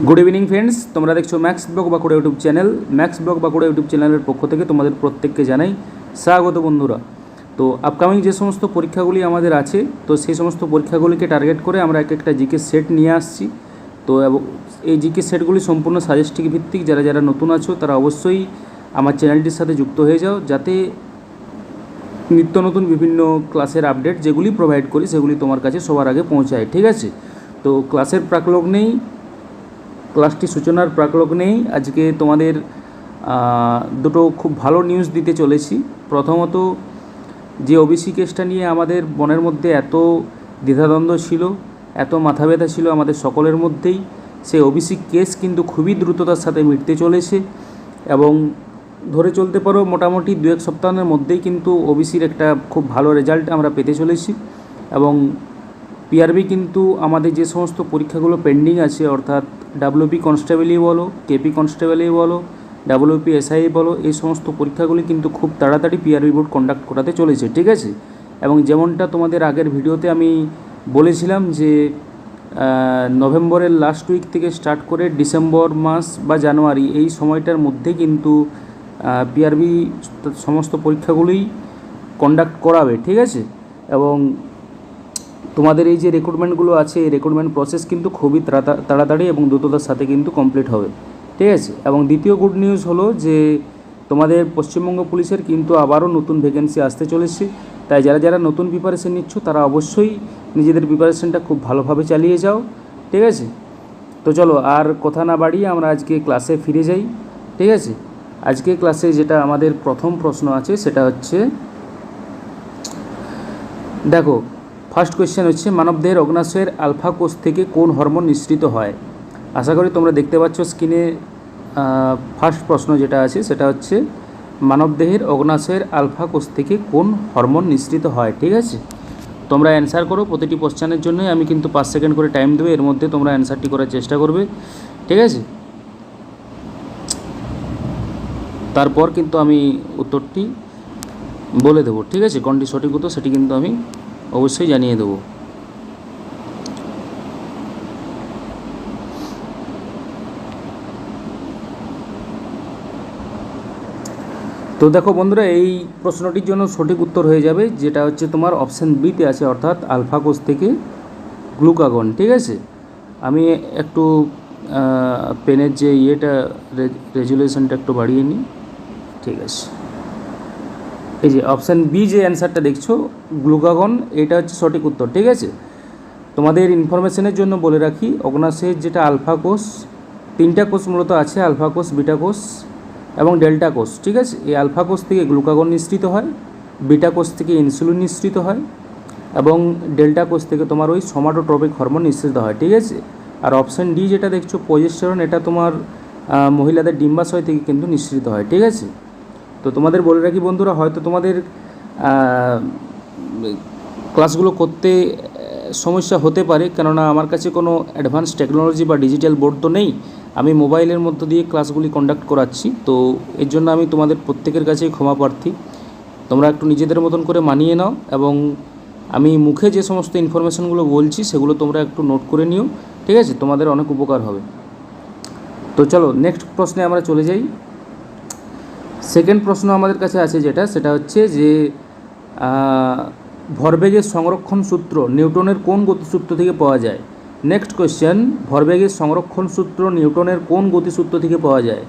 Good evening friends তোমরা দেখছ Max blog Bankura YouTube channel Max blog Bankura YouTube চ্যানেলের পক্ষ থেকে তোমাদের প্রত্যেককে জানাই স্বাগত বন্ধুরা। তো আপকামিং যে সমস্ত পরীক্ষাগুলি আমাদের আছে, তো সেই সমস্ত পরীক্ষাগুলিকে টার্গেট করে আমরা এক একটা জিকে সেট নিয়ে আসছি। তো এই জিকে সেটগুলি সম্পূর্ণ সাজেস্টিক ভিত্তিক। যারা যারা নতুন আছো, তারা অবশ্যই আমার চ্যানেলটির সাথে যুক্ত হয়ে যাও, যাতে নিত্য নতুন বিভিন্ন ক্লাসের আপডেট যেগুলি প্রোভাইড করি, সেগুলি তোমার কাছে সবার আগে পৌঁছায়। ঠিক আছে? তো ক্লাসের প্রাকলগ্নেই ক্লাসটি সূচনার প্রাকলগ্নেই আজকে তোমাদের দুটো খুব ভালো নিউজ দিতে চলেছি। প্রথমত, যে ওবিসি কেসটা নিয়ে আমাদের মনের মধ্যে এত দ্বিধাদ্বন্দ্ব ছিল, এত মাথা ব্যথা ছিল আমাদের সকলের মধ্যেই সেই ওবিসি কেস কিন্তু খুবই দ্রুততার সাথে মিটতে চলেছে এবং ধরে চলতে পারো, মোটামুটি দু এক সপ্তাহের মধ্যেই কিন্তু ওবিসির একটা খুব ভালো রেজাল্ট আমরা পেতে চলেছি এবং পিআরবি কিন্তু আমাদের যে সমস্ত পরীক্ষাগুলো পেন্ডিং আছে, অর্থাৎ ডাব্লিউপি কনস্টেবলই বলো কেপি কনস্টেবলই বলো ডাব্লিউপি এসআই বলো, এই সমস্ত পরীক্ষাগুলি কিন্তু খুব তাড়াতাড়ি পিআরবি বোর্ড কন্ডাক্ট করাতে চলেছে, ঠিক আছে? এবং যেমনটা তোমাদের আগের ভিডিওতে আমি বলেছিলাম যে নভেম্বরের লাস্ট উইক থেকে স্টার্ট করে ডিসেম্বর মাস বা জানুয়ারি এই সময়টার মধ্যে কিন্তু পিআরবি সমস্ত পরীক্ষাগুলোই কন্ডাক্ট করাবে, ঠিক আছে? এবং তোমাদের এই যে রিক্রুটমেন্টগুলো আছে, এই রিক্রুটমেন্ট প্রসেস কিন্তু খুবই তাড়াতাড়ি এবং দ্রুততার সাথে কিন্তু কমপ্লিট হবে। ঠিক আছে? এবং দ্বিতীয় গুড নিউজ হলো যে, তোমাদের পশ্চিমবঙ্গ পুলিশের কিন্তু আবারও নতুন ভ্যাকেন্সি আসতে চলেছে। তাই যারা যারা নতুন প্রিপারেশন নিচ্ছ, তারা অবশ্যই নিজেদের প্রিপারেশনটা খুব ভালোভাবে চালিয়ে যাও। ঠিক আছে? তো চলো, আর কথা না বাড়িয়ে আমরা আজকে ক্লাসে ফিরে যাই। ঠিক আছে? আজকে ক্লাসে যেটা আমাদের প্রথম প্রশ্ন আছে, সেটা হচ্ছে, দেখো ফার্স্ট কোয়েশ্চেন হচ্ছে মানবদেহের অগ্নাশয়ের আলফা কোষ থেকে কোন হরমোন নিঃসৃত হয়? আশা করি তোমরা দেখতে পাচ্ছ স্ক্রিনে ফার্স্ট প্রশ্ন যেটা আছে, সেটা হচ্ছে মানবদেহের অগ্নাশয়ের আলফা কোষ থেকে কোন হরমোন নিঃসৃত হয়? ঠিক আছে? তোমরা অ্যান্সার করো, প্রতিটি কোশ্চেনের জন্যই। আমি কিন্তু পাঁচ সেকেন্ড করে টাইম দেবো, এর মধ্যে তোমরা অ্যান্সারটি করার চেষ্টা করবে। ঠিক আছে? তারপর কিন্তু আমি উত্তরটি বলে দেবো। ঠিক আছে? কোনটি সঠিক উত্তর সেটি কিন্তু আমি অবশ্যই জানিয়ে দেবো। তো দেখো বন্ধুরা, এই প্রশ্নটির জন্য সঠিক উত্তর হয়ে যাবে, যেটা হচ্ছে তোমার অপশান বিতে আছে, অর্থাৎ আলফা কোষ থেকে গ্লুকাগন ঠিক আছে? আমি একটু পেনের যে ইয়েটা রেজুলেশনটা একটু বাড়িয়ে নিই, ঠিক আছে? এই যে অপশান বি যে অ্যান্সারটা দেখছ গ্লুকাগন এটা হচ্ছে সঠিক উত্তর, ঠিক আছে? তোমাদের ইনফরমেশনের জন্য বলে রাখি অগ্নাশয়ের যেটা আলফা কোষ, তিনটা কোষ মূলত আছে আলফা কোষ বিটা কোষ এবং ডেল্টা কোষ, ঠিক আছে? এই আলফা কোষ থেকে গ্লুকাগন নিঃসৃত হয় বিটা কোষ থেকে ইনসুলিন নিঃসৃত হয় এবং ডেল্টা কোষ থেকে তোমার ওই সমাটোট্রপিক হরমোন নিঃসৃত হয়, ঠিক আছে? আর অপশান ডি যেটা দেখছ প্রজেস্টেরন এটা তোমার মহিলাদের ডিম্বাশয় থেকে কিন্তু নিঃসৃত হয়, ঠিক আছে? তো তোমাদের বলে রাখি বন্ধুরা, হয়তো তোমাদের ক্লাসগুলো করতে সমস্যা হতে পারে, কেননা আমার কাছে কোনো অ্যাডভান্স টেকনোলজি বা ডিজিটাল বোর্ড তো নেই। আমি মোবাইলের মধ্য দিয়ে ক্লাসগুলি কন্ডাক্ট করাচ্ছি, তো এর জন্য আমি তোমাদের প্রত্যেকের কাছেই ক্ষমা প্রার্থী। তোমরা একটু নিজেদের মতন করে মানিয়ে নাও, এবং আমি মুখে যে সমস্ত ইনফরমেশনগুলো বলছি, সেগুলো তোমরা একটু নোট করে নিও, ঠিক আছে? তোমাদের অনেক উপকার হবে। তো চলো নেক্সট প্রশ্নে আমরা চলে যাই। সেকেন্ড প্রশ্ন আমাদের কাছে আছে যেটা, সেটা হচ্ছে যে ভরবেগের সংরক্ষণ সূত্র নিউটনের কোন গতিসূত্র থেকে পাওয়া যায়? নেক্সট কোয়েশ্চেন ভরবেগের সংরক্ষণ সূত্র নিউটনের কোন গতিসূত্র থেকে পাওয়া যায়?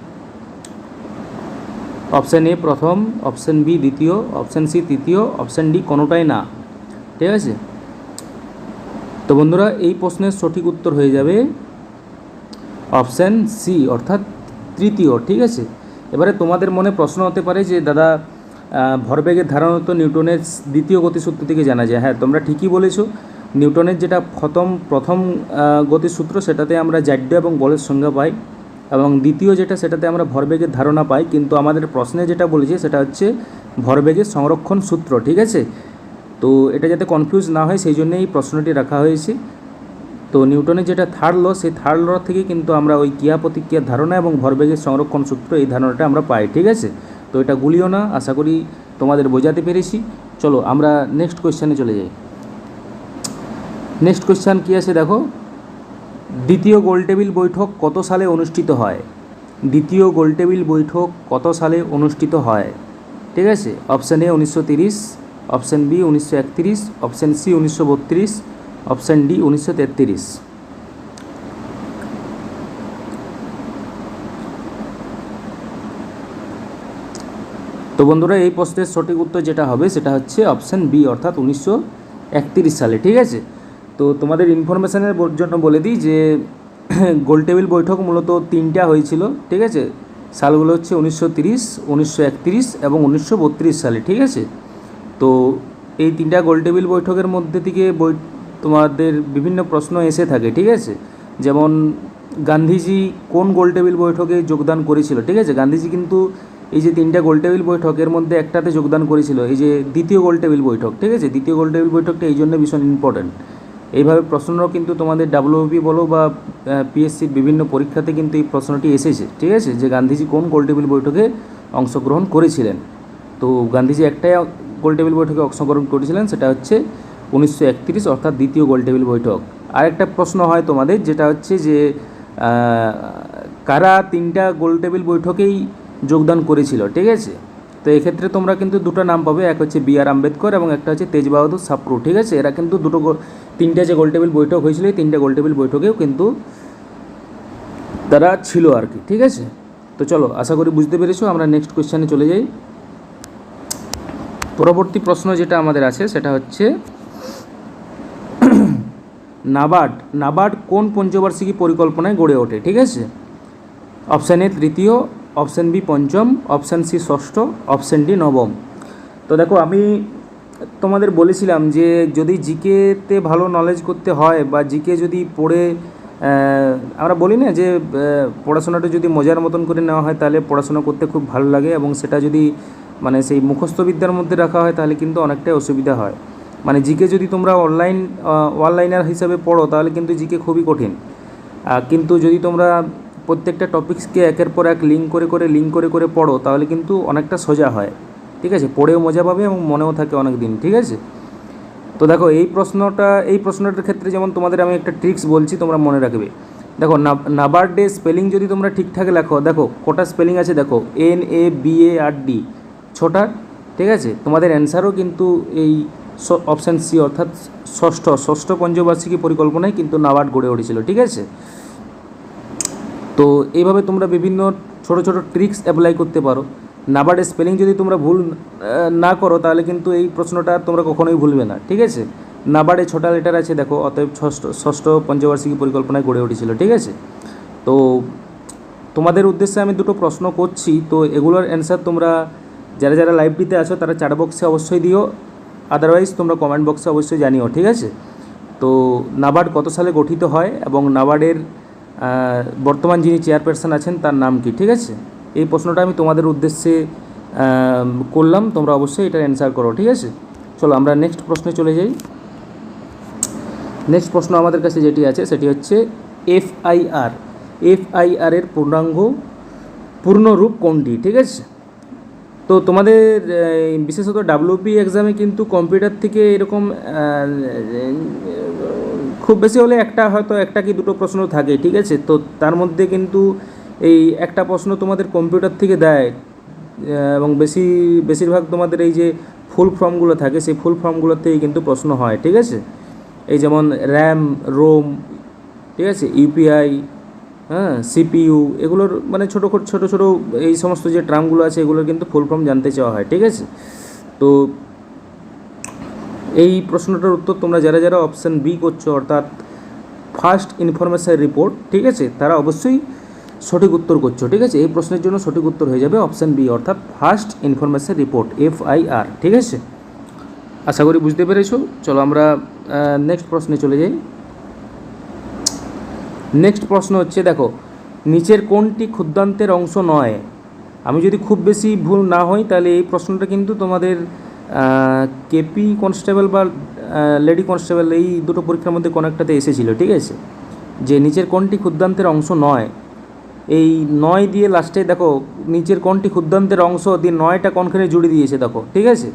অপশান এ প্রথম অপশান বি দ্বিতীয় অপশান সি তৃতীয় অপশান ডি কোনোটাই না। ঠিক আছে? তো বন্ধুরা, এই প্রশ্নের সঠিক উত্তর হয়ে যাবে অপশান সি অর্থাৎ তৃতীয়, ঠিক আছে? এবারে তোমাদের মনে প্রশ্ন হতে পারে যে, দাদা ভরবেগের ধারণা তো নিউটনের দ্বিতীয় গতিসূত্র থেকে জানা যায়। হ্যাঁ তোমরা ঠিকই বলেছ। নিউটনের যেটা প্রথম প্রথম গতিসূত্র, সেটাতে আমরা জাড্য এবং বলের সংজ্ঞা পাই এবং দ্বিতীয় যেটা, সেটাতে আমরা ভরবেগের ধারণা পাই। কিন্তু আমাদের প্রশ্নে যেটা বলেছে, সেটা হচ্ছে ভরবেগের সংরক্ষণ সূত্র, ঠিক আছে? তো এটা যাতে কনফিউজ না হয়, সেই জন্যই প্রশ্নটি রাখা হয়েছে। তো নিউটনের যেটা থার্ড ল, সেই থার্ড ল থেকে কিন্তু আমরা ওই ক্রিয়া প্রতিক্রিয়ার ধারণা এবং ভরবেগের সংরক্ষণ সূত্র এই ধারণাটা আমরা পাই, ঠিক আছে? তো এটা গুলিও না, আশা করি তোমাদের বোঝাতে পেরেছি। চলো আমরা নেক্সট কোয়েশ্চানে চলে যাই। নেক্সট কোয়েশ্চান কী আছে দেখো? দ্বিতীয় গোলটেবিল বৈঠক কত সালে অনুষ্ঠিত হয়? দ্বিতীয় গোলটেবিল বৈঠক কত সালে অনুষ্ঠিত হয়? ঠিক আছে? অপশান এ উনিশশো তিরিশ অপশান বি উনিশশো একতিরিশ অপশান সি উনিশশো বত্রিশ অপশান ডি উনিশশো তেত্রিশ। তো বন্ধুরা, এই প্রশ্নের সঠিক উত্তর যেটা হবে সেটা হচ্ছে অপশান বি, অর্থাৎ উনিশশো সালে, ঠিক আছে? তো তোমাদের ইনফরমেশানের জন্য বলে দিই যে গোলটেবিল বৈঠক মূলত তিনটা হয়েছিল, ঠিক আছে? সালগুলো হচ্ছে উনিশশো তিরিশ, উনিশশো এবং উনিশশো বত্রিশ সালে, ঠিক আছে? তো এই তিনটা গোলটেবিল বৈঠকের মধ্যে থেকে তোমাদের বিভিন্ন প্রশ্ন এসে থাকে, ঠিক আছে? যেমন গান্ধীজি কোন গোলটেবিল বৈঠকে যোগদান করেছিল, ঠিক আছে? গান্ধীজি কিন্তু এই যে তিনটা গোলটেবিল বৈঠক এর মধ্যে একটাতে যোগদান করেছিল, এই যে দ্বিতীয় গোলটেবিল বৈঠক, ঠিক আছে? দ্বিতীয় গোলটেবিল বৈঠকটা এই জন্য ভীষণ ইম্পর্ট্যান্ট এইভাবে প্রশ্নও কিন্তু তোমাদের ডাব্লিউপি বলো বা পিএসসির বিভিন্ন পরীক্ষাতে কিন্তু এই প্রশ্নটি এসেছে, ঠিক আছে? যে গান্ধীজি কোন গোলটেবিল বৈঠকে অংশগ্রহণ করেছিলেন? তো গান্ধীজি একটাই গোলটেবিল বৈঠকে অংশগ্রহণ করেছিলেন, সেটা হচ্ছে উনিশশো একত্রিশ অর্থাৎ দ্বিতীয় গোলটেবিল বৈঠক। আরেকটা প্রশ্ন হয় তোমাদের, যেটা হচ্ছে যে কারা তিনটা গোলটেবিল বৈঠকেই যোগদান করেছিল, ঠিক আছে? তো এক্ষেত্রে তোমরা কিন্তু দুটো নাম পাবে, এক হচ্ছে বি আর আম্বেদকর এবং একটা হচ্ছে তেজ বাহাদুর সাপ্রু, ঠিক আছে? এরা কিন্তু দুটো তিনটা যে গোলটেবিল বৈঠক হয়েছিল, এই তিনটা গোলটেবিল বৈঠকেও কিন্তু তারা ছিল আর কি, ঠিক আছে? তো চলো, আশা করি বুঝতে পেরেছ, আমরা নেক্সট কোয়েশ্চানে চলে যাই। পরবর্তী প্রশ্ন যেটা আমাদের আছে, সেটা হচ্ছে নাবার্ড নাবার্ড কোন পঞ্চবার্ষিকী পরিকল্পনায় গড়ে ওঠে? ঠিক আছে? অপশান এ তৃতীয়, অপশান বি পঞ্চম, অপশান সি ষষ্ঠ, অপশান ডি নবম। তো দেখো, আমি তোমাদের বলেছিলাম যে যদি জিকেতে ভালো নলেজ করতে হয় বা জিকে যদি পড়ে আমরা বলি না যে পড়াশোনাটা যদি মজার মতন করে নেওয়া হয়, তাহলে পড়াশোনা করতে খুব ভালো লাগে এবং সেটা যদি মানে সেই মুখস্থবিদ্যার মধ্যে রাখা হয়, তাহলে কিন্তু অনেকটাই অসুবিধা হয়। মানে জিকে যদি তোমরা অনলাইন অনলাইনার হিসাবে পড়ো, তাহলে কিন্তু জিকে খুবই কঠিন। কিন্তু যদি তোমরা প্রত্যেকটা টপিক্সকে একের পর এক লিঙ্ক করে করে লিঙ্ক করে করে পড়ো, তাহলে কিন্তু অনেকটা সোজা হয়। ঠিক আছে? পড়েও মজা পাবে এবং মনেও থাকে অনেক দিন ঠিক আছে? তো দেখো, এই প্রশ্নটা, এই প্রশ্নটার ক্ষেত্রে যেমন তোমাদের আমি একটা ট্রিক্স বলছি, তোমরা মনে রাখবে। দেখো নাবার ডে স্পেলিং যদি তোমরা ঠিকঠাক লেখো, দেখো, কটা স্পেলিং আছে দেখো? N A B A R D ছটা। ঠিক আছে? তোমাদের অ্যান্সারও কিন্তু এই অপশান সি অর্থাৎ ষষ্ঠ ষষ্ঠ পঞ্চবার্ষিকী পরিকল্পনায় কিন্তু নাবার্ড গড়ে উঠেছিল, ঠিক আছে? তো এইভাবে তোমরা বিভিন্ন ছোট ছোট ট্রিক্স অ্যাপ্লাই করতে পারো। নাবার্ডের স্পেলিং যদি তোমরা ভুল না করো, তাহলে কিন্তু এই প্রশ্নটা তোমরা কখনোই ভুলবে না, ঠিক আছে? নাবার্ডে ছটা লেটার আছে, দেখো, অতএব ষষ্ঠ ষষ্ঠ পঞ্চবার্ষিকী পরিকল্পনায় গড়ে উঠেছিল, ঠিক আছে? তো তোমাদের উদ্দেশ্যে আমি দুটো প্রশ্ন করছি, তো এগুলোর অ্যান্সার তোমরা, যারা যারা লাইব্রেরিতে আছো, তারা চার বক্সে অবশ্যই দিও। আদারওয়াইজ তোমরা কমেন্ট বক্সে অবশ্যই জানিও, ঠিক আছে? তো নাবার্ড কত সালে গঠিত হয় এবং নাবার্ডের বর্তমান যিনি চেয়ারপারসন আছেন, তার নাম কি, ঠিক আছে? এই প্রশ্নটা আমি তোমাদের উদ্দেশ্যে করলাম, তোমরা অবশ্যই এটার অ্যান্সার করো, ঠিক আছে? চলো, আমরা নেক্সট প্রশ্নে চলে যাই। নেক্সট প্রশ্ন আমাদের কাছে যেটি আছে, সেটি হচ্ছে এফআইআর এফআইআর এর পূর্ণাঙ্গ, পূর্ণরূপ কোনটি, ঠিক আছে? তো তোমাদের বিশেষত ডাব্লিউপি এক্সামে কিন্তু কম্পিউটার থেকে এরকম খুব বেশি হলে একটা হয়তো একটা কি দুটো প্রশ্ন থাকে, ঠিক আছে? তো তার মধ্যে কিন্তু এই একটা প্রশ্ন তোমাদের কম্পিউটার থেকে দেয় এবং বেশি, বেশিরভাগ তোমাদের এই যে ফুল ফর্মগুলো থাকে, সেই ফুল ফর্মগুলোর থেকেই কিন্তু প্রশ্ন হয়, ঠিক আছে? এই যেমন র্যাম রোম ঠিক আছে? ইউপিআই হ্যাঁ সিপিইউ এগুলোর মানে ছোটো ছোটো ছোটো এই সমস্ত যে ট্রামগুলো আছে, এগুলোর কিন্তু ফুল ফর্ম জানতে চাওয়া হয়, ঠিক আছে? তো এই প্রশ্নটার উত্তর তোমরা যারা যারা অপশান বি করছ, অর্থাৎ ফার্স্ট ইনফরমেশন রিপোর্ট ঠিক আছে? তারা অবশ্যই সঠিক উত্তর করছ, ঠিক আছে? এই প্রশ্নের জন্য সঠিক উত্তর হয়ে যাবে অপশান বি অর্থাৎ first information report F I R ঠিক আছে? আশা করি বুঝতে পেরেছ। চলো আমরা নেক্সট প্রশ্নে চলে যাই। নেক্সট প্রশ্ন হচ্ছে, দেখো, নিচের কোনটি ক্ষুদ্রান্তের অংশ নয়? আমি যদি খুব বেশি ভুল না হই, তাহলে এই প্রশ্নটা কিন্তু তোমাদের কেপি কনস্টেবল বা লেডি কনস্টেবল এই দুটো পরীক্ষার মধ্যে কোনো একটাতে এসেছিল, ঠিক আছে? যে নিচের কোনটি ক্ষুদ্রান্তের অংশ নয়? এই নয় দিয়ে লাস্টে দেখো, নিচের কোনটি ক্ষুদ্রান্তের অংশ দিয়ে নয়টা কোনখানে জুড়ে দিয়েছে, দেখো, ঠিক আছে?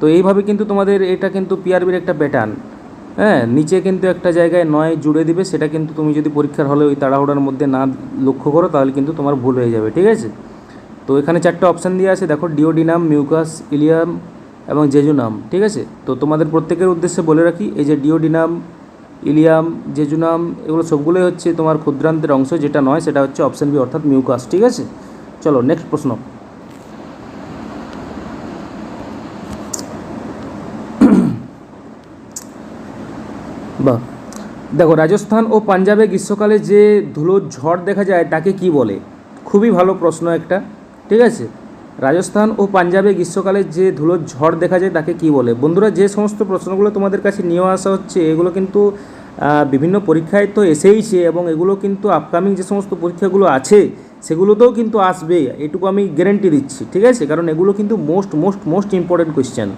তো এইভাবে কিন্তু তোমাদের এটা কিন্তু পিআরবির একটা প্যাটার্ন হ্যাঁ নিচে কিন্তু একটা জায়গায় নয় জুড়ে দিবে, সেটা কিন্তু তুমি যদি পরীক্ষার হলে ওই তাড়াহুড়ার মধ্যে না লক্ষ্য করো, তাহলে কিন্তু তোমার ভুল হয়ে যাবে, ঠিক আছে? তো এখানে চারটে অপশান দিয়ে আছে, দেখো ডিওডিনাম, মিউকাস, ইলিয়াম এবং জেজুনাম, ঠিক আছে? তো তোমাদের প্রত্যেকের উদ্দেশ্যে বলে রাখি, এই যে ডিওডিনাম, ইলিয়াম, জেজুনাম, এগুলো সবগুলোই হচ্ছে তোমার ক্ষুদ্রান্তের অংশ, যেটা নয়, সেটা হচ্ছে অপশান বি অর্থাৎ মিউকাস, ঠিক আছে? চলো নেক্সট প্রশ্ন। বাহ দেখো রাজস্থান ও পাঞ্জাবে গ্রীষ্মকালে যে ধুলোর ঝড় দেখা যায় তাকে কি বলে? খুবই ভালো প্রশ্ন একটা, ঠিক আছে? রাজস্থান ও পাঞ্জাবে গ্রীষ্মকালে যে ধুলোর ঝড় দেখা যায় তাকে কি বলে? বন্ধুরা, যে সমস্ত প্রশ্নগুলো তোমাদের কাছে নিয়ে আসা হচ্ছে, এগুলো কিন্তু বিভিন্ন পরীক্ষায় তো এসেইছে এবং এগুলো কিন্তু আপকামিং যে সমস্ত পরীক্ষাগুলো আছে, সেগুলোতেও কিন্তু আসবে, এটুকু আমি গ্যারেন্টি দিচ্ছি, ঠিক আছে? কারণ এগুলো কিন্তু most most most important question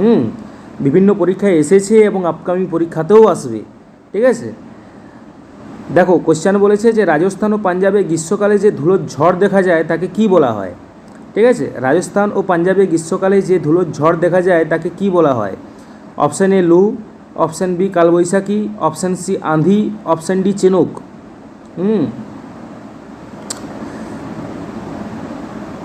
hmm? বিভিন্ন পরীক্ষায় এসেছে এবং আপকামিং পরীক্ষাতেও আসবে, ঠিক আছে? দেখো কোশ্চেন বলেছে যে রাজস্থান ও পাঞ্জাবে গ্রীষ্মকালে যে ধুলোর ঝড় দেখা যায় তাকে কি বলা হয়? ঠিক আছে? রাজস্থান ও পাঞ্জাবে গ্রীষ্মকালে যে ধুলোর ঝড় দেখা যায় তাকে কি বলা হয়? Option A loo option B Kalbaishakhi option C Aandhi option D Chinook. Hmm?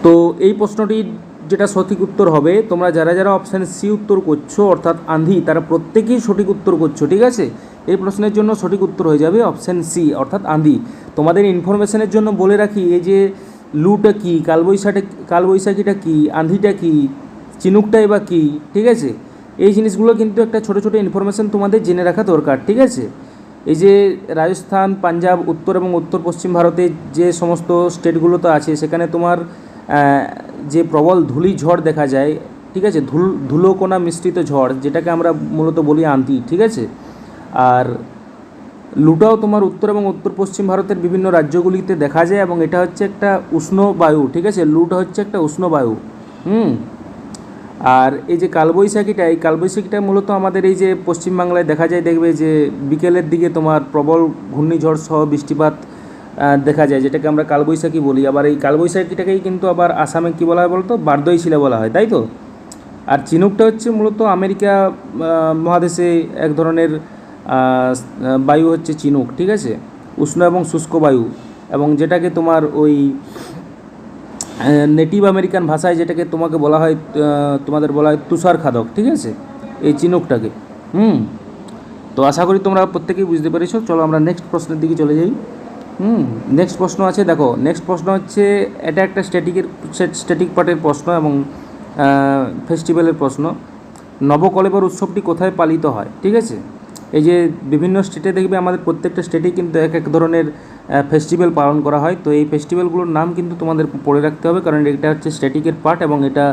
তো এই প্রশ্নটির যেটা সঠিক উত্তর হবে, তোমরা যারা যারা অপশান সি উত্তর করছ, অর্থাৎ আন্ধি, তারা প্রত্যেকেই সঠিক উত্তর করছ, ঠিক আছে? এই প্রশ্নের জন্য সঠিক উত্তর হয়ে যাবে অপশান সি অর্থাৎ আন্ধি। তোমাদের ইনফরমেশনের জন্য বলে রাখি, এই যে লুটা কী কালবৈশাখটা কালবৈশাখীটা কী, আন্ধিটা কী চিনুকটাই বা কী, ঠিক আছে? এই জিনিসগুলো কিন্তু একটা ছোটো ছোটো ইনফরমেশন তোমাদের জেনে রাখা দরকার, ঠিক আছে? এই যে রাজস্থান, পাঞ্জাব, উত্তর এবং উত্তর পশ্চিম ভারতে যে সমস্ত স্টেটগুলো তো আছে, সেখানে তোমার যে প্রবল ধূলি ঝড় দেখা যায়, ঠিক আছে, ধুল, ধুলোকোনা মিশ্রিত ঝড়, যেটাকে আমরা মূলত বলি আন্তি, ঠিক আছে? আর লুটাও তোমার উত্তর এবং উত্তর পশ্চিম ভারতের বিভিন্ন রাজ্যগুলিতে দেখা যায় এবং এটা হচ্ছে একটা উষ্ণ বায়ু, ঠিক আছে? লুটা হচ্ছে একটা উষ্ণ বায়ু, হুম? আর এই যে কালবৈশাখীটা, এই কালবৈশাখীটা মূলত আমাদের এই যে পশ্চিমবাংলায় দেখা যায়, দেখবে যে বিকেলের দিকে তোমার প্রবল ঘূর্ণিঝড় সহ বৃষ্টিপাত দেখা যায়, যেটাকে আমরা কালবৈশাখী বলি। আবার এই কালবৈশাখীটাকেই কিন্তু আবার আসামে কী বলা হয় বলতো? বারদই শিলা বলা হয়, তাই তো? আর চিনুকটা হচ্ছে মূলত আমেরিকা মহাদেশে এক ধরনের বায়ু হচ্ছে চিনুক, ঠিক আছে? উষ্ণ এবং শুষ্ক বায়ু। এবং যেটাকে তোমার ওই নেটিভ আমেরিকান ভাষায় যেটাকে তোমাকে বলা হয় তোমাদের বলা হয় তুষার খাদক ঠিক আছে? এই চিনুকটাকে, হুম? তো আশা করি তোমরা প্রত্যেকেই বুঝতে পেরেছ। চলো আমরা নেক্সট প্রশ্নের দিকে চলে যাই। হুম নেক্সট প্রশ্ন আছে, দেখো নেক্সট প্রশ্ন হচ্ছে, এটা একটা স্ট্যাটিকের স্ট্যাটিক পার্টের প্রশ্ন এবং ফেস্টিভ্যালের প্রশ্ন। নবকলেবর উৎসবটি কোথায় পালিত হয়? ঠিক আছে? এই যে বিভিন্ন স্টেটে দেখবে আমাদের প্রত্যেকটা স্টেটেই কিন্তু এক এক ধরনের ফেস্টিভ্যাল পালন করা হয়। তো এই ফেস্টিভ্যালগুলোর নাম কিন্তু তোমাদের পড়ে রাখতে হবে, কারণ এটা হচ্ছে স্ট্যাটিকের পার্ট এবং এটা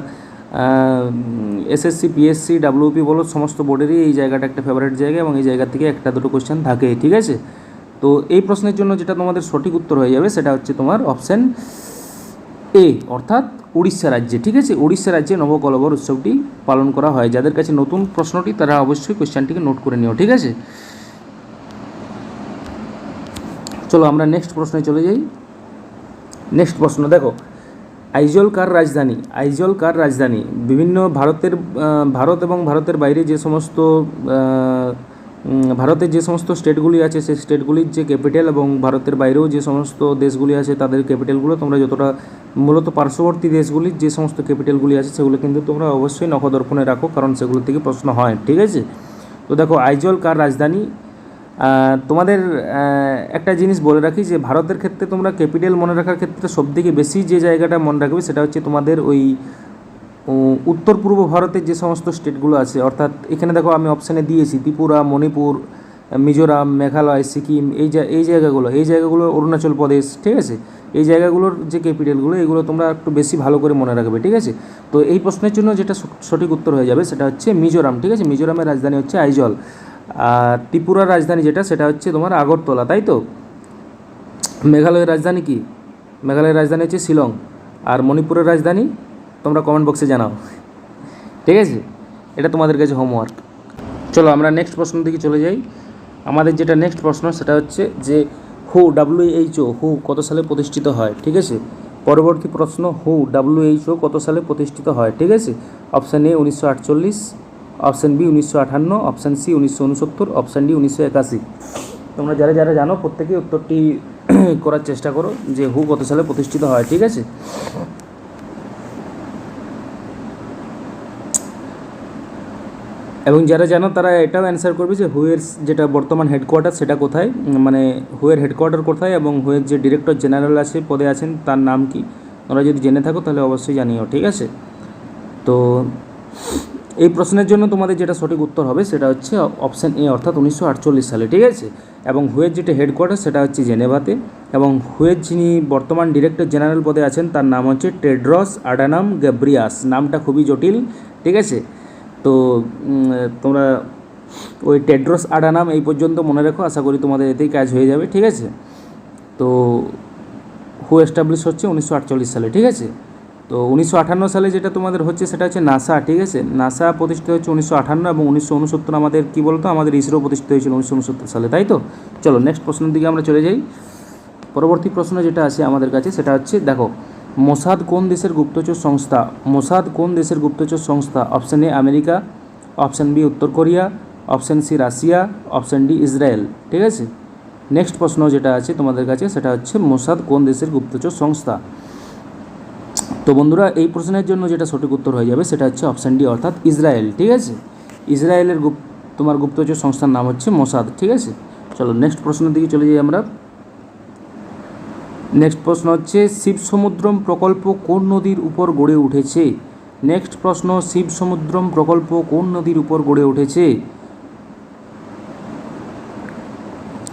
এসএসসি পিএসসি ডাব্লিউপি বলো, সমস্ত বোর্ডেরই এই জায়গাটা একটা ফেভারিট জায়গা এবং এই জায়গা থেকে একটা দুটো কোশ্চেন থাকে, ঠিক আছে? তো এই প্রশ্নের জন্য যেটা তোমাদের সঠিক উত্তর হয়ে যাবে সেটা হচ্ছে তোমার অপশান এ অর্থাৎ উড়িষ্যা রাজ্যে, ঠিক আছে? উড়িষ্যা রাজ্যে নবকলবর উৎসবটি পালন করা হয়। যাদের কাছে নতুন প্রশ্নটি, তারা অবশ্যই কোশ্চেনটিকে নোট করে নিও, ঠিক আছে? চলো আমরা নেক্সট প্রশ্নে চলে যাই। নেক্সট প্রশ্ন, দেখো। আইজল কার রাজধানী? আইজল কার রাজধানী? বিভিন্ন ভারতের ভারত এবং ভারতের বাইরে যে সমস্ত ভারতের যে সমস্ত স্টেটগুলি আছে, সেই স্টেটগুলির যে ক্যাপিটাল এবং ভারতের বাইরেও যে সমস্ত দেশগুলি আছে, তাদের ক্যাপিটালগুলো তোমরা যতটা, মূলত পার্শ্ববর্তী দেশগুলির যে সমস্ত ক্যাপিটালগুলি আছে, সেগুলো কিন্তু তোমরা অবশ্যই নখদর্পণে রাখো, কারণ সেগুলো থেকে প্রশ্ন হয়, ঠিক আছে? তো দেখো, আইজল কার রাজধানী? তোমাদের একটা জিনিস বলে রাখি যে, ভারতের ক্ষেত্রে তোমরা ক্যাপিটাল মনে রাখার ক্ষেত্রে সবথেকে বেশি যে জায়গাটা মনে রাখবে, সেটা হচ্ছে তোমাদের ওই উত্তর পূর্ব ভারতের যে সমস্ত স্টেটগুলো আছে, অর্থাৎ এখানে দেখো আমি অপশানে দিয়েছি, ত্রিপুরা, মণিপুর, মিজোরাম, মেঘালয়, সিকিম, এই জা- এই জায়গাগুলো এই জায়গাগুলো অরুণাচল প্রদেশ, ঠিক আছে? এই জায়গাগুলোর যে ক্যাপিটালগুলো এগুলো তোমরা একটু বেশি ভালো করে মনে রাখবে, ঠিক আছে? তো এই প্রশ্নের জন্য যেটা সঠিক উত্তর হয়ে যাবে সেটা হচ্ছে মিজোরাম, ঠিক আছে? মিজোরামের রাজধানী হচ্ছে আইজল। আর ত্রিপুরার রাজধানী যেটা, সেটা হচ্ছে তোমার আগরতলা, তাই তো? মেঘালয়ের রাজধানী কি? মেঘালয়ের রাজধানী হচ্ছে শিলং। আর মণিপুরের রাজধানী? তোমরা কমেন্ট বক্সে জানাও। ঠিক আছে? এটা তোমাদের কাছে হোমওয়ার্ক চলো আমরা নেক্সট প্রশ্ন দিকে চলে যাই। আমাদের যেটা নেক্সট প্রশ্ন, সেটা হচ্ছে যে হু ডাব্লিউএইচও হু কত সালে প্রতিষ্ঠিত হয়? ঠিক আছে? পরবর্তী প্রশ্ন হু ডাব্লিউএইচও কত সালে প্রতিষ্ঠিত হয়? ঠিক আছে? অপশান এ উনিশশো আটচল্লিশ অপশান বি উনিশশো আটান্ন অপশান সি উনিশশো উনসত্তর অপশান ডি উনিশশো একাশি। তোমরা যারা যারা জানো, প্রত্যেকেই উত্তরটি করার চেষ্টা করো যে হু কত সালে প্রতিষ্ঠিত হয়? ঠিক আছে? এবং যারা জানো, তারা এটাও অ্যান্সার করবে যে হুয়ের যেটা বর্তমান হেডকোয়ার্টার সেটা কোথায়? মানে হুয়ের হেডকোয়ার্টার কোথায় এবং হুয়ের যে ডিরেক্টর জেনারেল আছে, পদে আছেন, তার নাম কি? তোমরা যদি জেনে থাকো, তাহলে অবশ্যই জানিও, ঠিক আছে? তো এই প্রশ্নের জন্য তোমাদের যেটা সঠিক উত্তর হবে, সেটা হচ্ছে অপশান এ অর্থাৎ উনিশশো আটচল্লিশ সালে, ঠিক আছে? এবং হুয়ের যেটা হেডকোয়ার্টার সেটা হচ্ছে জেনেভাতে। এবং হুয়ের যিনি বর্তমান ডিরেক্টর জেনারেল পদে আছেন, তার নাম হচ্ছে টেড্রস আডানাম গ্যাব্রিয়াস নামটা খুবই জটিল, ঠিক আছে? তো তোমরা ওই টেড্রস আডানাম এই পর্যন্ত মনে রাখো, আশা করি তোমাদের এতেই কাজ হয়ে যাবে, ঠিক আছে? তো হু এস্টাবলিশ হচ্ছে উনিশশো আটচল্লিশ সালে, ঠিক আছে? তো, উনিশশো আটান্ন সালে যেটা তোমাদের হচ্ছে সেটা হচ্ছে নাসা ঠিক আছে? নাসা প্রতিষ্ঠিত হচ্ছে উনিশশো আটান্ন এবং উনিশশো উনসত্তর আমাদের, কী বলতো? আমাদের ইসরো প্রতিষ্ঠিত হয়েছিল উনিশশো উনসত্তর সালে, তাই তো? চলো নেক্সট প্রশ্নের দিকে আমরা চলে যাই। পরবর্তী প্রশ্ন যেটা আছে আমাদের কাছে, সেটা হচ্ছে, দেখো মোসাদ কোন দেশের গুপ্তচর সংস্থা? মোসাদ কোন দেশের গুপ্তচর সংস্থা? Option A, America. Option B, উত্তর Korea. Option C, Russia. Option D, Israel. ঠিক আছে? নেক্সট প্রশ্ন যেটা আছে তোমাদের কাছে, সেটা হচ্ছে মোসাদ কোন দেশের গুপ্তচর সংস্থা? তো বন্ধুরা, এই প্রশ্নের জন্য যেটা সঠিক উত্তর হয়ে যাবে, সেটা হচ্ছে অপশান ডি, অর্থাৎ ইসরায়েল। ঠিক আছে? ইসরায়েলের গুপ তোমার গুপ্তচর সংস্থার নাম হচ্ছে মোসাদ। ঠিক আছে? চলো নেক্সট প্রশ্নের দিকে চলে যাই আমরা। নেক্সট প্রশ্ন হচ্ছে শিব সমুদ্রম প্রকল্প কোন নদীর উপর গড়ে উঠেছে? নেক্সট প্রশ্ন শিব সমুদ্রম প্রকল্প কোন নদীর উপর গড়ে উঠেছে?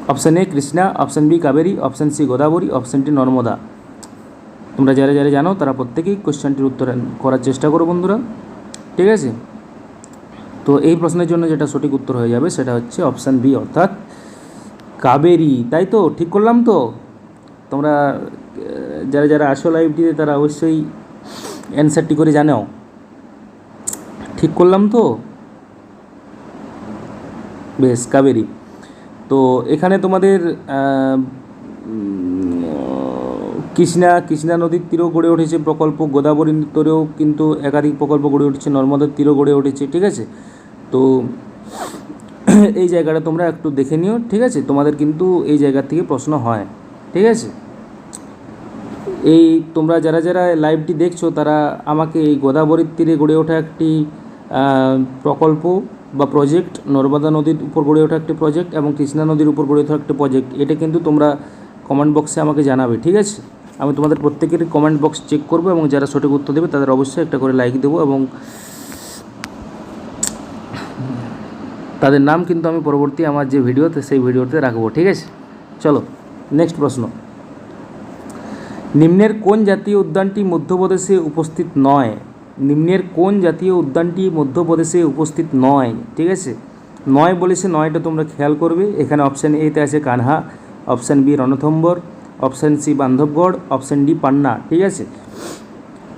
Option A Krishna, option B Kaveri, option C Godavari, option Narmada. তোমরা যারা যারা জানো, তারা প্রত্যেকেই কোশ্চেনটির উত্তর করার চেষ্টা করো বন্ধুরা। ঠিক আছে? তো এই প্রশ্নের জন্য যেটা সঠিক উত্তর হয়ে যাবে, সেটা হচ্ছে অপশান বি, অর্থাৎ কাবেরী। তাই তো? ঠিক করলাম তো? তোমরা যারা যারা আসো লাইভটিতে তারা অবশ্যই অ্যান্সারটি করে জানো ঠিক করলাম তো? বেশ, কাবেরী। তো এখানে তোমাদের কৃষ্ণা কৃষ্ণা নদীর তীরেও গড়ে উঠেছে প্রকল্প, গোদাবরী তীরেও কিন্তু একাধিক প্রকল্প গড়ে উঠেছে, নর্মদার তীরেও গড়ে উঠেছে, ঠিক আছে? তো এই জায়গাটা তোমরা একটু দেখে নিও, ঠিক আছে? তোমাদের কিন্তু এই জায়গা থেকে প্রশ্ন হয়। ঠিক আছে? এই তোমরা যারা যারা লাইভটি দেখছ, তারা আমাকে এই গোদাবরীর তীরে গড়ে ওঠা একটি প্রকল্প বা প্রজেক্ট নর্মদা নদীর উপর গড়ে ওঠা একটি প্রজেক্ট এবং কৃষ্ণা নদীর উপর গড়ে ওঠা একটি প্রজেক্ট এটা কিন্তু তোমরা কমেন্ট বক্সে আমাকে জানাবে, ঠিক আছে? আমি তোমাদের প্রত্যেকেরই কমেন্ট বক্স চেক করব এবং যারা সঠিক উত্তর দেবে, তাদের অবশ্যই একটা করে লাইক দেবো এবং তাদের নাম কিন্তু আমি পরবর্তী আমার যে ভিডিওতে সেই ভিডিওতে রাখব, ঠিক আছে? চলো। নেক্সট প্রশ্ন। নিম্নের কোন জাতীয় উদ্যানটি মধ্যপ্রদেশে উপস্থিত নয়? নিম্নের কোন জাতীয় উদ্যানটি মধ্যপ্রদেশে উপস্থিত নয়? ঠিক আছে? নয় বলেছে নয়টা তোমরা খেয়াল করবে। এখানে অপশান এতে আছে Kanha option B Ranthambore option C Bandhavgarh option D Panna. ঠিক আছে?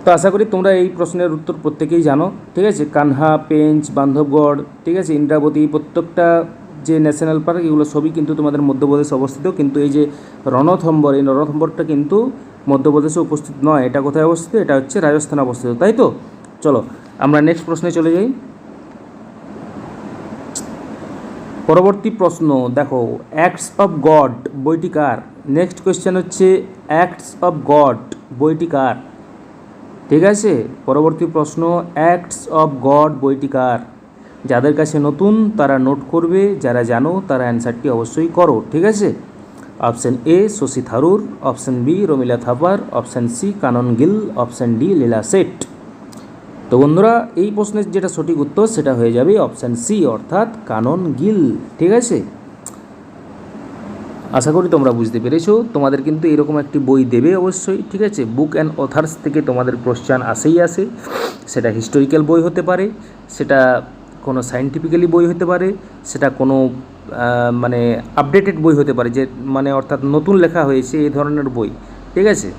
তো আশা করি তোমরা এই প্রশ্নের উত্তর প্রত্যেকেই জানো। ঠিক আছে? কানহা, পেঞ্চ, বান্ধবগড়, ঠিক আছে? ইন্দ্রাবতী প্রত্যেকটা যে ন্যাশনাল পার্ক এগুলো সবই কিন্তু তোমাদের মধ্যপ্রদেশে অবস্থিত। কিন্তু এই যে রণথম্বর এই রণথম্বরটা কিন্তু মধ্যপ্রদেশে উপস্থিত নয়। এটা কোথায় অবস্থিত? এটা হচ্ছে রাজস্থানে অবস্থিত, তাই তো? চলো, আমরা নেক্সট প্রশ্নে চলে যাই। পরবর্তী প্রশ্ন, দেখো অ্যাক্টস অফ গড বইটি কার? নেক্সট কোয়েশ্চেন হচ্ছে অ্যাক্টস অফ গড বইটি কার? ঠিক আছে? পরবর্তী প্রশ্ন অ্যাক্টস অফ গড বইটি কার? যাদের কাছে নতুন, তারা নোট করবে, যারা জানো, তারা অ্যান্সারটি অবশ্যই করো, ঠিক আছে? Option A, Shashi Tharoor, option B, Romila Thapar, option C, Kanan Gill, option D, Leela Seth তো বন্ধুরা, এই প্রশ্নের যেটা সঠিক উত্তর, সেটা হয়ে যাবে অপশান সি, অর্থাৎ কানন গিল, ঠিক আছে? আশা করি তোমরা বুঝতে পেরেছ। তোমাদের কিন্তু এরকম একটি বই দেবে অবশ্যই, ঠিক আছে? বুক অ্যান্ড অথার্স থেকে তোমাদের কোশ্চান আসেই আসে। সেটা হিস্টোরিক্যাল বই হতে পারে, সেটা কোনো সায়েন্টিফিক্যালি বই হতে পারে, সেটা কোনো মানে আপডেটেড বই হতে পারে, যে মানে অর্থাৎ নতুন লেখা হয়েছে এই ধরনের বই, ঠিক আছে?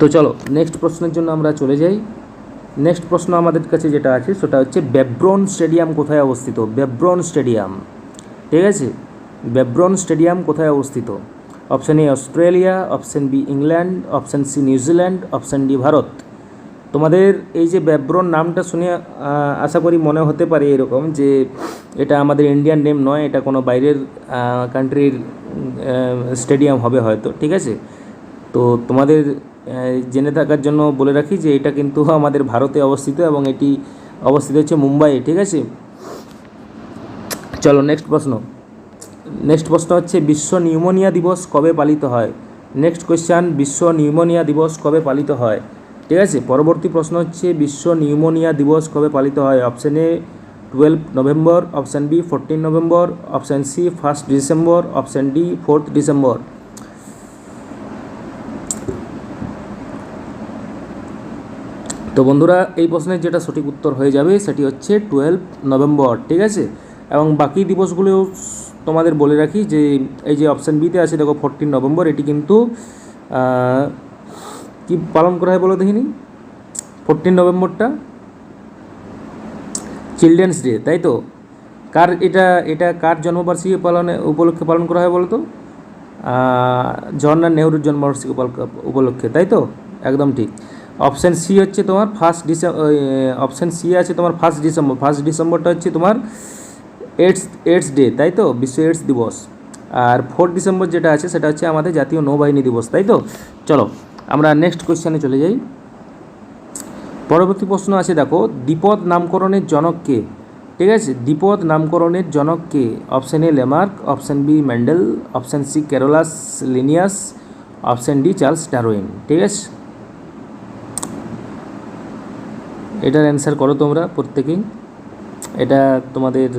তো চলো নেক্সট প্রশ্নের জন্য আমরা চলে যাই। নেক্সট প্রশ্ন আমাদের কাছে যেটা আছে, সেটা হচ্ছে বেব্রন স্টেডিয়াম কোথায় অবস্থিত? বেব্রন স্টেডিয়াম, ঠিক আছে? বেব্রন স্টেডিয়াম কোথায় অবস্থিত? Option A Australia, option B England, option C New Zealand, option D Bharat. তোমাদের এই যে ব্যাব্রন নামটা শুনে আশা করি মনে হতে পারে এরকম যে এটা আমাদের ইন্ডিয়ান নেম নয়, এটা কোনো বাইরের কান্ট্রির স্টেডিয়াম হবে হয়তো, ঠিক আছে? তো তোমাদের জেনে থাকার জন্য বলে রাখি যে এটা কিন্তু আমাদের ভারতে অবস্থিত এবং এটি অবস্থিত হচ্ছে মুম্বাইয়ে, ঠিক আছে? চলো নেক্সট প্রশ্ন। নেক্সট প্রশ্ন হচ্ছে, বিশ্ব নিউমোনিয়া দিবস কবে পালিত হয়? নেক্সট কোয়েশ্চান বিশ্ব নিউমোনিয়া দিবস কবে পালিত হয়? ঠিক আছে? পরবর্তী প্রশ্ন হচ্ছে, বিশ্ব নিউমোনিয়া দিবস কবে পালিত হয়? Option A twelve November option B fourteen November option C first December option D fourth December তো বন্ধুরা, এই প্রশ্নের যেটা সঠিক উত্তর হয়ে যাবে, সেটি হচ্ছে টুয়েলভ নভেম্বর ঠিক আছে? এবং বাকি দিবসগুলোও তোমাদের বলে রাখি যে, এই যে অপশান বিতে আছে, দেখো ফোরটিন নভেম্বর এটি কিন্তু কি পালন করা হয় বলো দেখিনি? ফোরটিন নভেম্বরটা চিলড্রেন্স ডে তাই তো? কার এটা এটা কার জন্মবার্ষিকী পালনে, উপলক্ষে পালন করা হয় বলো তো? জওয়াহরলাল নেহরুর জন্মবার্ষিকী উপলক্ষে তাই তো? একদম ঠিক। অপশান সি হচ্ছে তোমার ফার্স্ট ডিসেম্বর অপশান সি আছে তোমার ফার্স্ট ডিসেম্বর ফার্স্ট ডিসেম্বরটা হচ্ছে তোমার এইডস এইডস ডে তাই তো? বিশ্ব এইডস দিবস। আর ফোর্থ ডিসেম্বর যেটা আছে, সেটা হচ্ছে আমাদের জাতীয় নৌবাহিনী দিবস, তাই তো? চলো। আমরা নেক্সট কোয়েশ্চানে চলে যাই। পরবর্তী প্রশ্ন আছে, দেখো, দ্বিপদ নামকরণের জনক কে? ঠিক আছে, দ্বিপদ নামকরণের জনক কে? Option A Lamarck option B Mendel option C Carolus Linnaeus option D Charles Darwin ঠিক আছে? এটার অ্যান্সার করো তোমরা প্রত্যেকেই। এটা তোমাদের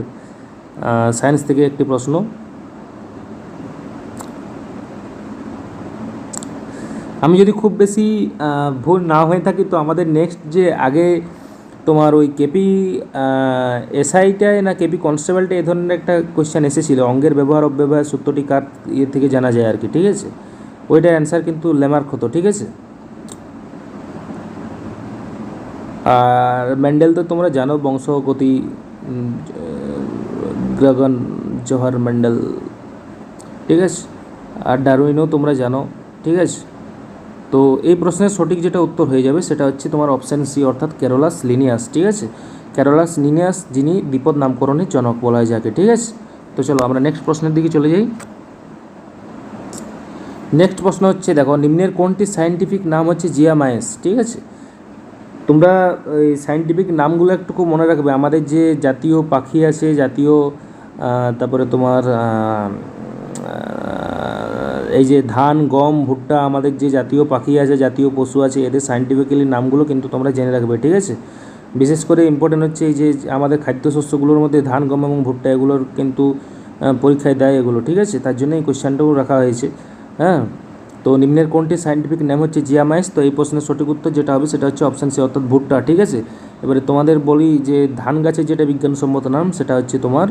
সায়েন্স থেকে একটি প্রশ্ন। আমি যদি খুব বেশি ভুল না হয়ে থাকি, তো আমাদের নেক্সট যে আগে তোমার ওই কেপি এসআইটায় না কেপি কনস্টেবলটা এই ধরনের একটা কোয়েশ্চেন এসেছিল, অঙ্গের ব্যবহার, অব্যবহার, সূত্রটি কার ইয়ে থেকে জানা যায় আর কি, ঠিক আছে? ওইটার অ্যান্সার কিন্তু লেমার্ক হতো, ঠিক আছে? আর ম্যান্ডেল তো তোমরা জানো, বংশগতি গ্রাগন, জোহর ম্যান্ডেল, ঠিক আছে? আর ডারউইনও তোমরা জানো, ঠিক আছে? তো এই প্রশ্নের সঠিক যেটা উত্তর হয়ে যাবে সেটা হচ্ছে তোমার অপশান সি অর্থাৎ ক্যারোলাস লিনিয়াস ঠিক আছে? ক্যারোলাস লিনিয়াস যিনি বিপদ নামকরণের জনক বলা হয় যাকে, ঠিক আছে? তো চলো আমরা নেক্সট প্রশ্নের দিকে চলে যাই। নেক্সট প্রশ্ন হচ্ছে, দেখো, নিম্নের কোনটি সায়েন্টিফিক নাম হচ্ছে জিয়ামায়েস ঠিক আছে? তোমরা এই সায়েন্টিফিক নামগুলো একটু খুব মনে রাখবে। আমাদের যে জাতীয় পাখি আছে, জাতীয় তারপরে তোমার এই যে ধান, গম, ভুট্টা আমাদের যে জাতীয় পাখি আছে, জাতীয় পশু আছে, এদের সায়েন্টিফিক্যালি নামগুলো কিন্তু তোমরা জেনে রাখবে, ঠিক আছে? বিশেষ করে ইম্পর্টেন্ট হচ্ছে এই যে আমাদের খাদ্যশস্যগুলোর মধ্যে ধান, গম এবং ভুট্টা এগুলোর কিন্তু পরীক্ষায় দেয় এগুলো, ঠিক আছে? তার জন্য এই কোশ্চেনটাও রাখা হয়েছে হ্যাঁ? তো নিম্নের কোনটি সায়েন্টিফিক নাম হচ্ছে জিয়ামাইস তো এই প্রশ্নের সঠিক উত্তর যেটা হবে সেটা হচ্ছে অপশান সি অর্থাৎ ভুট্টা, ঠিক আছে? এবারে তোমাদের বলি যে ধান গাছের যেটা বিজ্ঞানসম্মত নাম, সেটা হচ্ছে তোমার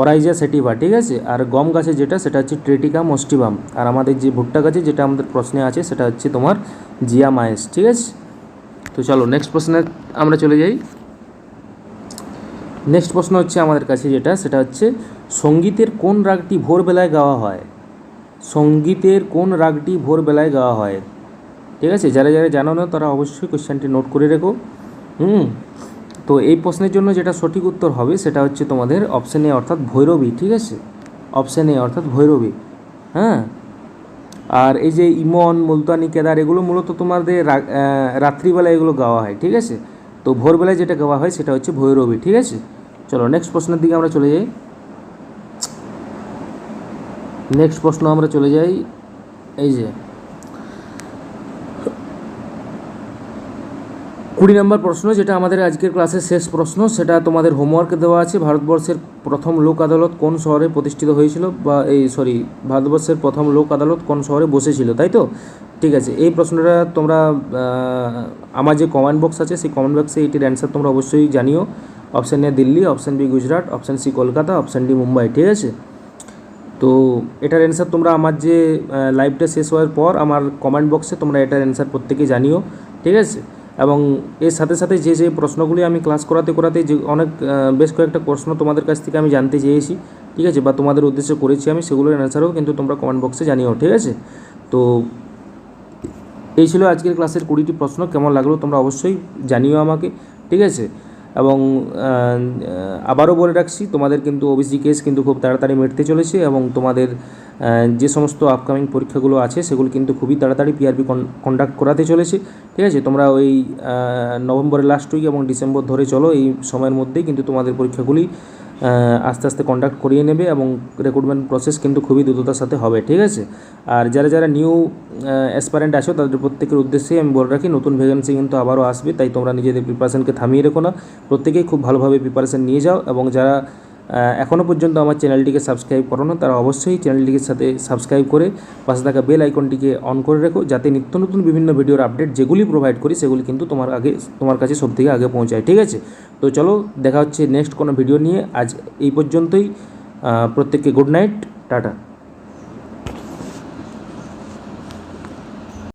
অরাইজা সেটিভা, ঠিক আছে? আর গম গাছে যেটা, সেটা হচ্ছে ট্রেটিকাম অস্টিভাম আর আমাদের যে ভুট্টা গাছে যেটা আমাদের প্রশ্নে আছে, সেটা হচ্ছে তোমার জিয়ামাইস ঠিক আছে? তো চলো নেক্সট প্রশ্নে আমরা চলে যাই। নেক্সট প্রশ্ন হচ্ছে আমাদের কাছে যেটা, সেটা হচ্ছে, সঙ্গীতের কোন রাগটি ভোরবেলায় গাওয়া হয়? সঙ্গীতের কোন রাগটি ভোরবেলায় গাওয়া হয়? ঠিক আছে? যারা যারা জানো না, তারা অবশ্যই কোশ্চেনটি নোট করে রেখো। হুম? তো এই প্রশ্নের জন্য যেটা সঠিক উত্তর হবে সেটা হচ্ছে তোমাদের অপশান এ অর্থাৎ ভৈরবী, ঠিক আছে? অপশান এ অর্থাৎ ভৈরবী হ্যাঁ? আর এই যে ইমন, মুলতানি, কেদার, এগুলো মূলত তোমাদের রাত্রিবেলা এগুলো গাওয়া হয়, ঠিক আছে? তো ভোরবেলায় যেটা গাওয়া হয় সেটা হচ্ছে ভৈরবী, ঠিক আছে? চলো নেক্সট প্রশ্নের দিকে আমরা চলে যাই। নেক্সট প্রশ্ন আমরা চলে যাই। এই যে কুড়ি নম্বর প্রশ্ন, যেটা আমাদের আজকের ক্লাসের শেষ প্রশ্ন, সেটা তোমাদের হোমওয়ার্কে দেওয়া আছে। ভারতবর্ষের প্রথম লোক আদালত কোন শহরে প্রতিষ্ঠিত হয়েছিল? বা এই সরি ভারতবর্ষের প্রথম লোক আদালত কোন শহরে বসেছিল, তাই তো? ঠিক আছে, এই প্রশ্নটা তোমরা আমার যে কমেন্ট বক্স আছে, সেই কমেন্ট বক্সে এটির অ্যান্সার তোমরা অবশ্যই জানিও। Option A Delhi option B Gujarat option C Kolkata option D Mumbai, ঠিক আছে? তো এটার অ্যান্সার তোমরা আমার যে লাইভটা শেষ হওয়ার পর, আমার কমেন্ট বক্সে তোমরা এটার অ্যান্সার প্রত্যেকে জানিও, ঠিক আছে? এবং এর সাথে সাথে যে যে প্রশ্নগুলি আমি ক্লাস করাতে করাতে যে অনেক বেশ কয়েকটা প্রশ্ন তোমাদের কাছ থেকে আমি জানতে চেয়েছি, ঠিক আছে? বা তোমাদের উদ্দেশ্যে করেছি আমি, সেগুলোর অ্যান্সারও কিন্তু তোমরা কমেন্ট বক্সে জানিও, ঠিক আছে? তো এই ছিল আজকের ক্লাসের কুড়িটি প্রশ্ন, কেমন লাগল তোমরা অবশ্যই জানিও আমাকে, ঠিক আছে? এবং আবারও বলে রাখছি, তোমাদের কিন্তু ওবিসি কেস কিন্তু খুব তাড়াতাড়ি মেটতে চলেছে এবং তোমাদের যে সমস্ত আপকামিং পরীক্ষাগুলো আছে, সেগুলো কিন্তু খুবই তাড়াতাড়ি পিআরবি কন্ডাক্ট করাতে চলেছে। ঠিক আছে? তোমরা ওই নভেম্বরের লাস্ট উইক এবং ডিসেম্বর ধরে চলো, এই সময়ের মধ্যেই কিন্তু তোমাদের পরীক্ষাগুলি আস্তে আস্তে কন্ডাক্ট করিয়ে নেবে এবং রেক্রুটমেন্ট প্রসেস কিন্তু খুবই দ্রুততার সাথে হবে, ঠিক আছে? আর যারা যারা নিউ অ্যাসপারেন্ট আছো, তাদের প্রত্যেকের উদ্দেশ্যেই আমি বলে রাখি, নতুন ভ্যাকেন্সি কিন্তু আবারও আসবে, তাই তোমরা নিজেদের প্রিপারেশনকে থামিয়ে রেখো না। প্রত্যেকেই খুব ভালোভাবে প্রিপারেশন নিয়ে যাও এবং যারা এখনও পর্যন্ত আমার চ্যানেলটিকে সাবস্ক্রাইব করো না তারা অবশ্যই চ্যানেলটিকে সাথে সাবস্ক্রাইব করে পাশে থাকা বেল আইকনটিকে অন করে রেখো, যাতে নিত্য নতুন বিভিন্ন ভিডিওর আপডেট যেগুলি প্রোভাইড করি, সেগুলি কিন্তু তোমার আগে, তোমার কাছে সব থেকে আগে পৌঁছায়, ঠিক আছে? তো চলো, দেখা হচ্ছে নেক্সট কোনো ভিডিও নিয়ে, আজ এই পর্যন্তই প্রত্যেককে গুড নাইট টাটা।